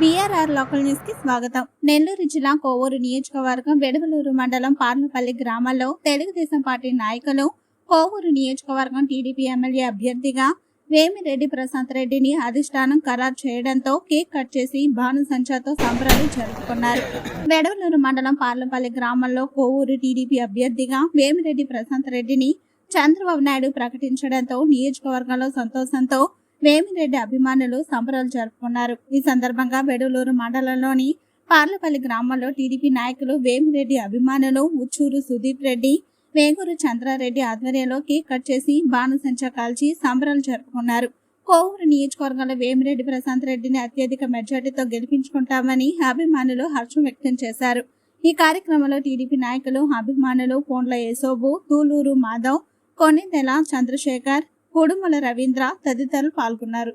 BRR local న్యూస్కి స్వాగతం. నెల్లూరు జిల్లా కోవూరు నియోజకవర్గం వెడవలూరు మండలం పార్లపల్లి గ్రామాల్లో తెలుగుదేశం పార్టీ నాయకులు కోవూరు నియోజకవర్గం టీడీపీ ఎమ్మెల్యే అభ్యర్థిగా వేమిరెడ్డి ప్రశాంత్ రెడ్డిని అధిష్టానం ఖరారు చేయడంతో కేక్ కట్ చేసి బాణసంచాతో సంబరాలు జరుపుకున్నారు. వెడవలూరు మండలం పార్లపల్లి గ్రామంలో కోవూరు టీడీపీ అభ్యర్థిగా వేమిరెడ్డి ప్రశాంత్ రెడ్డిని చంద్రబాబు నాయుడు ప్రకటించడంతో నియోజకవర్గంలో సంతోషంతో వేమిరెడ్డి అభిమానులు సంబరాలు జరుపుకున్నారు. ఈ సందర్భంగా వెడలూరు మండలంలోని పార్లపల్లి గ్రామంలో టీడీపీ నాయకులు వేమిరెడ్డి అభిమానులు ఉచ్చూరు సుదీప్ రెడ్డి వేగూరు చంద్రారెడ్డి ఆధ్వర్యంలో కేక్ కట్ చేసి బాణసంచా కాల్చి సంబరాలు జరుపుకున్నారు. కోవూరు నియోజకవర్గంలో వేమిరెడ్డి ప్రశాంత్ రెడ్డిని అత్యధిక మెజార్టీతో గెలిపించుకుంటామని అభిమానులు హర్షం వ్యక్తం చేశారు. ఈ కార్యక్రమంలో టీడీపీ నాయకులు అభిమానులు కోండ్ల యేసోబు తూలూరు మాధవ్ కొన్నిదెల చంద్రశేఖర్ కుడుమల రవీంద్ర తదితరులు పాల్గొన్నారు.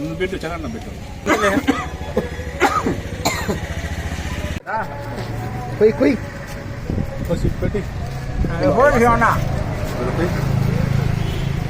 నువ్వు పెట్టు చదన్న పెట్టి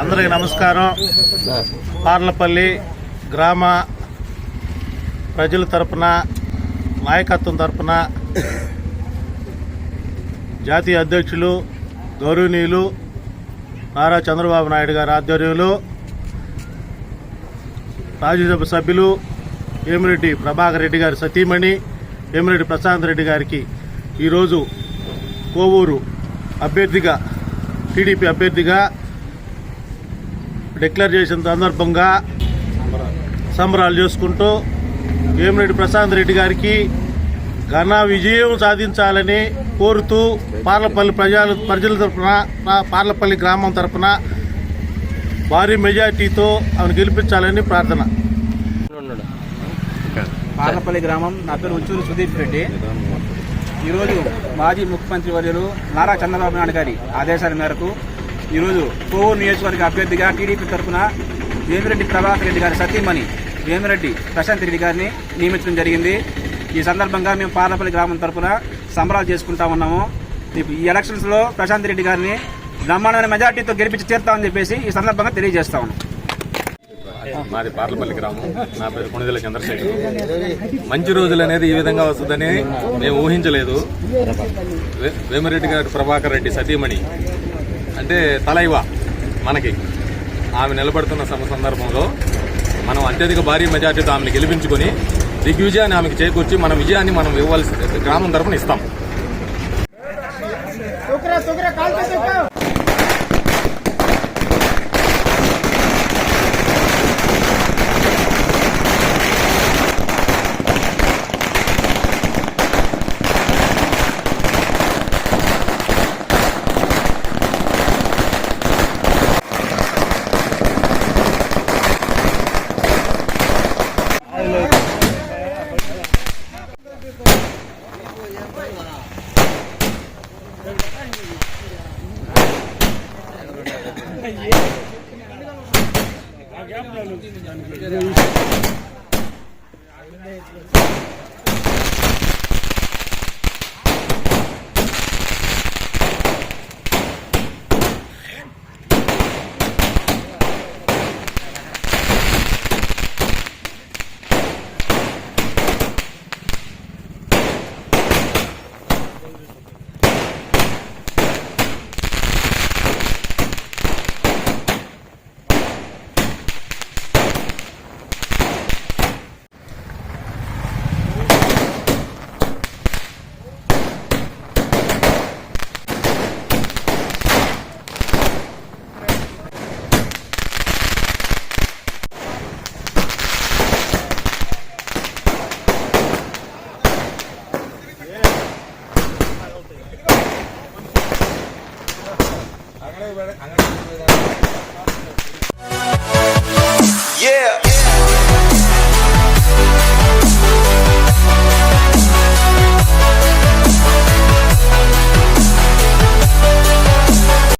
అందరికి నమస్కారం. పార్లపల్లి గ్రామ ప్రజల తరపున నాయకత్వం తరపున జాతీయ అధ్యక్షులు గౌరవనీయులు నారా చంద్రబాబు నాయుడు గారి ఆధ్వర్యంలో రాజ్యసభ సభ్యులు వేమిరెడ్డి ప్రభాకర్ రెడ్డి గారి సతీమణి వేమిరెడ్డి ప్రశాంత్ రెడ్డి గారికి ఈరోజు కోవూరు అభ్యర్థిగా టీడీపీ అభ్యర్థిగా డిక్లేర్ చేసిన సందర్భంగా సంబరాలు చేసుకుంటూ వేమిరెడ్డి ప్రశాంత్ రెడ్డి గారికి ఘన విజయం సాధించాలని కోరుతూ పార్లపల్లి ప్రజల ప్రజల తరఫున పార్లపల్లి గ్రామం తరఫున భారీ మెజార్టీతో ఆమెను గెలిపించాలని ప్రార్థన. పార్లపల్లి గ్రామం నా పేరు ఉచ్చూరు సుదీప్ రెడ్డి. ఈరోజు మాజీ ముఖ్యమంత్రి వర్యులు నారా చంద్రబాబు నాయుడు గారి ఆదేశాల మేరకు ఈరోజు కోవూరు నియోజకవర్గ అభ్యర్థిగా టీడీపీ తరఫున వేమిరెడ్డి ప్రభాకర్ రెడ్డి గారి సతీమణి వేమిరెడ్డి ప్రశాంత్ రెడ్డి గారిని నియమించడం జరిగింది. ఈ సందర్భంగా మేము పార్లపల్లి గ్రామం తరఫున సంబరాలు చేసుకుంటా ఉన్నాము. ఈ ఎలక్షన్స్లో ప్రశాంత్ రెడ్డి గారిని బ్రహ్మాండమైన మెజార్టీతో గెలిపించి తీరుతామని చెప్పేసి ఈ సందర్భంగా తెలియజేస్తా ఉన్నాం. మాది పార్లపల్లి గ్రామం. నా పేరు కొణిదెల చంద్రశేఖర్. మంచి రోజులు అనేది ఈ విధంగా వస్తుందని మేము ఊహించలేదు. వేమరెడ్డి వేమిరెడ్డి గారి ప్రభాకర్ రెడ్డి సతీమణి. అంటే తలైవ మనకి. ఆమె నిలబడుతున్న సమ సందర్భంలో మనం అత్యధిక భారీ మెజార్టీతో ఆమెను గెలిపించుకొని దిగ్విజయాన్ని ఆమెకు చేకూర్చి మన విజయాన్ని మనం ఇవ్వాల్సి గ్రామం తరఫున ఇస్తాం. ఆ గ్యాప్ এবারে খাঙ্গা